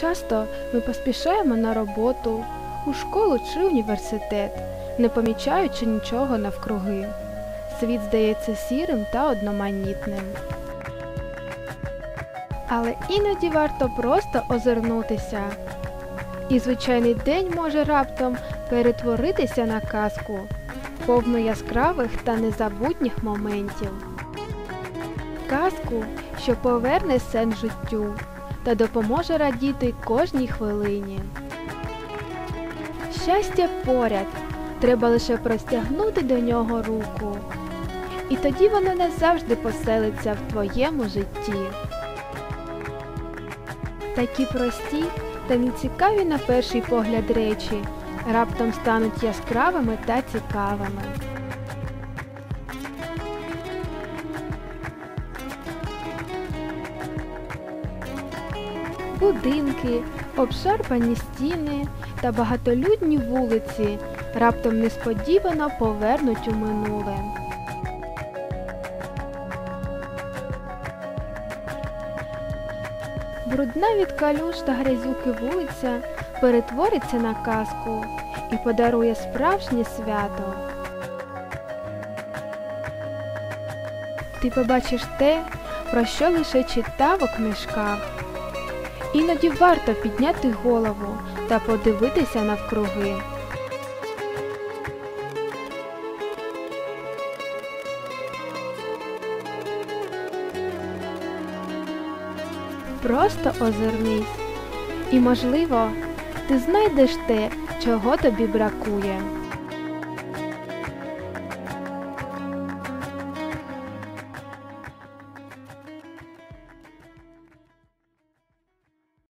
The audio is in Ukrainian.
Часто ми поспішаємо на роботу, у школу чи університет, не помічаючи нічого навкруги. Світ здається сірим та одноманітним. Але іноді варто просто озирнутися. І звичайний день може раптом перетворитися на казку, повну яскравих та незабутніх моментів. Казку, що поверне сенс життю та допоможе радіти кожній хвилині. Щастя поряд, треба лише простягнути до нього руку. І тоді воно назавжди поселиться в твоєму житті. Такі прості та нецікаві на перший погляд речі раптом стануть яскравими та цікавими. Будинки, обшарпані стіни та багатолюдні вулиці раптом несподівано повернуть у минуле. Брудна від калюж та грязюки вулиця перетвориться на казку і подарує справжнє свято. Ти побачиш те, про що лише читав у книжках. Іноді варто підняти голову та подивитися навкруги. Просто озирнись. І, можливо, ти знайдеш те, чого тобі бракує.